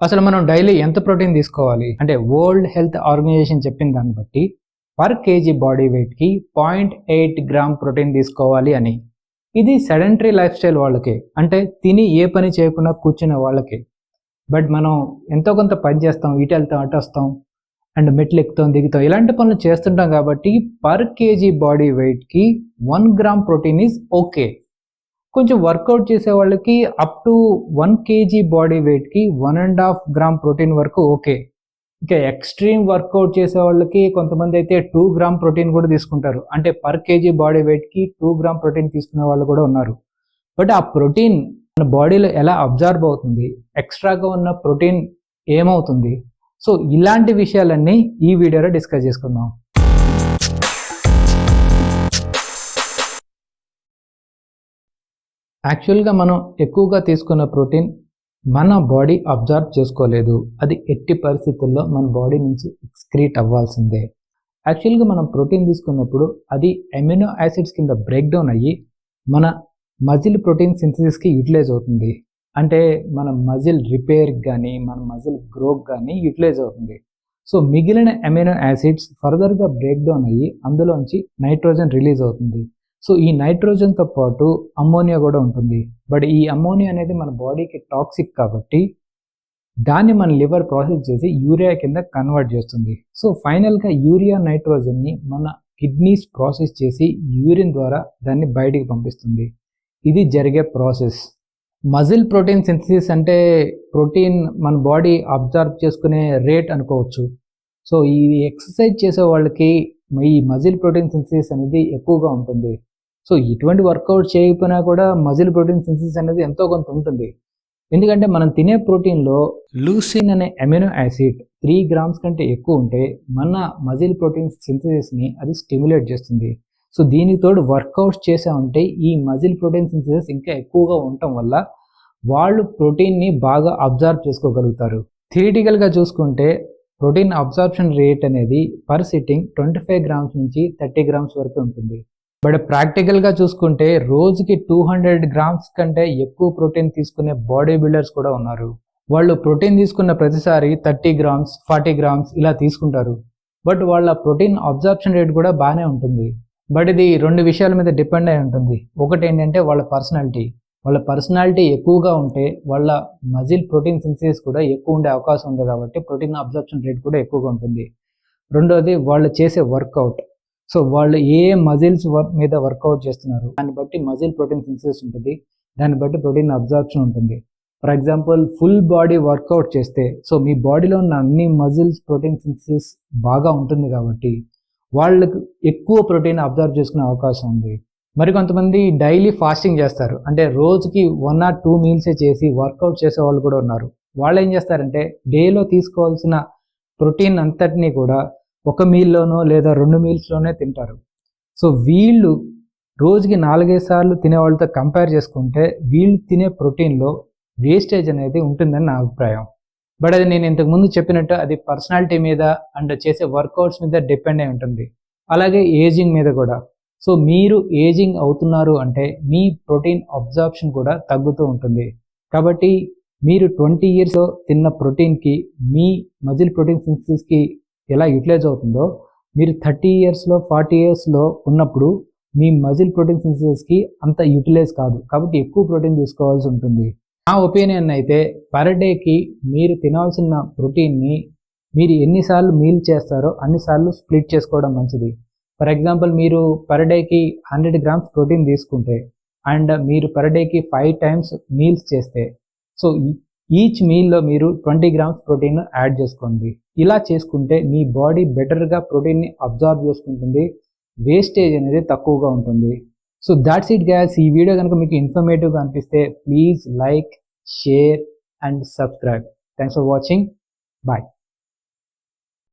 అసలు మనం డైలీ ఎంత ప్రోటీన్ తీసుకోవాలి? అంటే వరల్డ్ హెల్త్ ఆర్గనైజేషన్ చెప్పిన దాన్ని బట్టి పర్ కేజీ బాడీ వెయిట్కి పాయింట్ ఎయిట్ గ్రామ్ ప్రోటీన్ తీసుకోవాలి అని. ఇది సెడెంటరీ లైఫ్ స్టైల్ వాళ్ళకే. అంటే తిని ఏ పని చేయకుండా కూర్చునే వాళ్ళకి. బట్ మనం ఎంతో కొంత పని చేస్తాం ఇటు వెళ్తాం అటు వస్తాం అండ్ మెట్లు ఎక్కుతాం దిగుతాం ఇలాంటి పనులు చేస్తుంటాం కాబట్టి per KG body వెయిట్కి one gram protein is okay. కొంచెం వర్కౌట్ చేసే వాళ్ళకి up to one KG body వెయిట్కి one and half gram protein వరకు ఓకే ఇంకా ఎక్స్ట్రీమ్ వర్కౌట్ చేసే వాళ్ళకి కొంతమంది అయితే టూ గ్రామ్ ప్రోటీన్ కూడా తీసుకుంటారు. అంటే పర్ కేజీ బాడీ వెయిట్కి టూ గ్రామ్ ప్రోటీన్ తీసుకునే వాళ్ళు కూడా ఉన్నారు. బట్ ఆ ప్రోటీన్ మన బాడీలో ఎలా అబ్జర్వ్ అవుతుంది? ఎక్స్ట్రాగా ఉన్న ప్రోటీన్ ఏమవుతుంది? సో ఇలాంటి విషయాలన్నీ ఈ వీడియోలో డిస్కస్ చేసుకుందాం. యాక్చువల్గా మనం ఎక్కువగా తీసుకున్న ప్రోటీన్ మన బాడీ అబ్జర్వ్ చేసుకోలేదు. అది ఎట్టి పరిస్థితుల్లో మన బాడీ నుంచి ఎక్స్క్రీట్ అవ్వాల్సిందే. యాక్చువల్గా మనం ప్రోటీన్ తీసుకున్నప్పుడు అది అమినో యాసిడ్స్ కింద బ్రేక్ డౌన్ అయ్యి మన మజిల్ ప్రోటీన్ సింథసిస్కి యూటిలైజ్ అవుతుంది. అంటే మన మజిల్ రిపేర్కి కానీ మన మజిల్ గ్రోక్ కానీ యూటిలైజ్ అవుతుంది. సో మిగిలిన అమినో యాసిడ్స్ ఫర్దర్గా బ్రేక్ డౌన్ అయ్యి అందులోంచి నైట్రోజన్ రిలీజ్ అవుతుంది. సో ఈ నైట్రోజన్తో పాటు అమ్మోనియా కూడా ఉంటుంది. బట్ ఈ అమ్మోనియా అనేది మన బాడీకి టాక్సిక్ కాబట్టి దాన్ని మన లివర్ ప్రాసెస్ చేసి యూరియా కింద కన్వర్ట్ చేస్తుంది. సో ఫైనల్గా యూరియా నైట్రోజన్ని మన కిడ్నీస్ ప్రాసెస్ చేసి యూరిన్ ద్వారా దాన్ని బయటికి పంపిస్తుంది. ఇది జరిగే ప్రాసెస్. మజిల్ ప్రోటీన్ సింథసిస్ అంటే ప్రోటీన్ మన బాడీ అబ్జర్వ్ చేసుకునే రేట్ అనుకోవచ్చు. సో ఈ ఎక్సర్సైజ్ చేసే వాళ్ళకి ఈ మజిల్ ప్రోటీన్ సింథసిస్ అనేది ఎక్కువగా ఉంటుంది. సో ఇటువంటి వర్కౌట్ చేయకపోయినా కూడా మజిల్ ప్రోటీన్ సిన్సిస్ అనేది ఎంతో కొంత ఉంటుంది. ఎందుకంటే మనం తినే ప్రోటీన్లో లూసిన్ అనే అమినో యాసిడ్ త్రీ గ్రామ్స్ కంటే ఎక్కువ ఉంటే మన మజిల్ ప్రోటీన్ సింథసిస్ని అది స్టిమ్యులేట్ చేస్తుంది. సో దీనికి తోడు వర్కౌట్స్ చేసామంటే ఈ మజిల్ ప్రోటీన్ సింథసిస్ ఇంకా ఎక్కువగా ఉండటం వల్ల వాళ్ళు ప్రోటీన్ని బాగా అబ్జర్వ్ చేసుకోగలుగుతారు. థిరిటికల్గా చూసుకుంటే ప్రోటీన్ అబ్జార్ప్షన్ రేట్ అనేది per sitting twenty five grams నుంచి థర్టీ గ్రామ్స్ వరకు ఉంటుంది. బట్ ప్రాక్టికల్గా చూసుకుంటే రోజుకి టూ హండ్రెడ్ గ్రామ్స్ కంటే ఎక్కువ ప్రోటీన్ తీసుకునే బాడీ బిల్డర్స్ కూడా ఉన్నారు. వాళ్ళు ప్రోటీన్ తీసుకున్న ప్రతిసారి థర్టీ గ్రామ్స్ ఫార్టీ గ్రామ్స్ ఇలా తీసుకుంటారు. బట్ వాళ్ళ ప్రోటీన్ అబ్జార్ప్షన్ రేట్ కూడా బాగానే ఉంటుంది. బట్ ఇది రెండు విషయాల మీద డిపెండ్ అయి ఉంటుంది. ఒకటి ఏంటంటే వాళ్ళ పర్సనాలిటీ. వాళ్ళ పర్సనాలిటీ ఎక్కువగా ఉంటే వాళ్ళ మజిల్ ప్రోటీన్ సింథసిస్ కూడా ఎక్కువ ఉండే అవకాశం ఉంది కాబట్టి ప్రోటీన్ అబ్జర్ప్షన్ రేట్ కూడా ఎక్కువగా ఉంటుంది. రెండోది వాళ్ళు చేసే వర్కౌట్. సో వాళ్ళు ఏ మజిల్స్ వర్క్ మీద వర్కౌట్ చేస్తున్నారు దాన్ని బట్టి మజిల్ ప్రోటీన్ సింథసిస్ ఉంటుంది దాన్ని బట్టి ప్రోటీన్ అబ్జార్ప్షన్ ఉంటుంది. For example full body workout చేస్తే సో మీ బాడీలో ఉన్న అన్ని మజిల్స్ ప్రోటీన్ సింథసిస్ బాగా ఉంటుంది కాబట్టి వాళ్ళకు ఎక్కువ ప్రోటీన్ అబ్జర్వ్ చేసుకునే అవకాశం ఉంది. మరి కొంతమంది డైలీ ఫాస్టింగ్ చేస్తారు. అంటే రోజుకి వన్ ఆర్ టూ మీల్సే చేసి వర్కౌట్ చేసే వాళ్ళు కూడా ఉన్నారు. వాళ్ళు ఏం చేస్తారంటే డేలో తీసుకోవాల్సిన ప్రోటీన్ అంతటినీ కూడా ఒక మీల్లోనో లేదా రెండు మీల్స్లోనే తింటారు. సో వీళ్ళు రోజుకి నాలుగైదు సార్లు తినే వాళ్ళతో కంపేర్ చేసుకుంటే వీళ్ళు తినే ప్రోటీన్లో వేస్టేజ్ అనేది ఉంటుందని నా అభిప్రాయం. బట్ అది నేను ఇంతకుముందు చెప్పినట్టు అది పర్సనాలిటీ మీద అండ్ చేసే వర్కౌట్స్ మీద డిపెండ్ అయి ఉంటుంది. అలాగే ఏజింగ్ మీద కూడా. సో మీరు ఏజింగ్ అవుతున్నారు అంటే మీ ప్రోటీన్ అబ్జార్ప్షన్ కూడా తగ్గుతూ ఉంటుంది. కాబట్టి మీరు ట్వంటీ ఇయర్స్లో తిన్న ప్రోటీన్కి మీ మజిల్ ప్రోటీన్ సింథసిస్కి ఎలా యూటిలైజ్ అవుతుందో మీరు థర్టీ ఇయర్స్లో ఫార్టీ ఇయర్స్లో ఉన్నప్పుడు మీ మజిల్ ప్రోటీన్ సింథసిస్కి అంత యూటిలైజ్ కాదు. కాబట్టి ఎక్కువ ప్రోటీన్ తీసుకోవాల్సి ఉంటుంది. నా ఒపీనియన్ అయితే పర్ డేకి మీరు తినాల్సిన ప్రోటీన్ని మీరు ఎన్నిసార్లు మీల్ చేస్తారో అన్నిసార్లు స్ప్లిట్ చేసుకోవడం మంచిది. ఫర్ ఎగ్జాంపుల్ మీరు పర్ డేకి హండ్రెడ్ గ్రామ్స్ ప్రోటీన్ తీసుకుంటే అండ్ మీరు పర్ డేకి ఫైవ్ టైమ్స్ మీల్స్ చేస్తే సో ఈచ్ మీల్లో మీరు ట్వంటీ గ్రామ్స్ ప్రోటీన్ యాడ్ చేసుకోండి. ఇలా చేసుకుంటే మీ బాడీ బెటర్గా ప్రోటీన్ని అబ్జార్బ్ చేసుకుంటుంది. వేస్టేజ్ అనేది తక్కువగా ఉంటుంది. సో దాట్స్ ఇట్ గ్యాస్ ఈ వీడియో కనుక మీకు ఇన్ఫర్మేటివ్గా అనిపిస్తే please like share and subscribe thanks for watching bye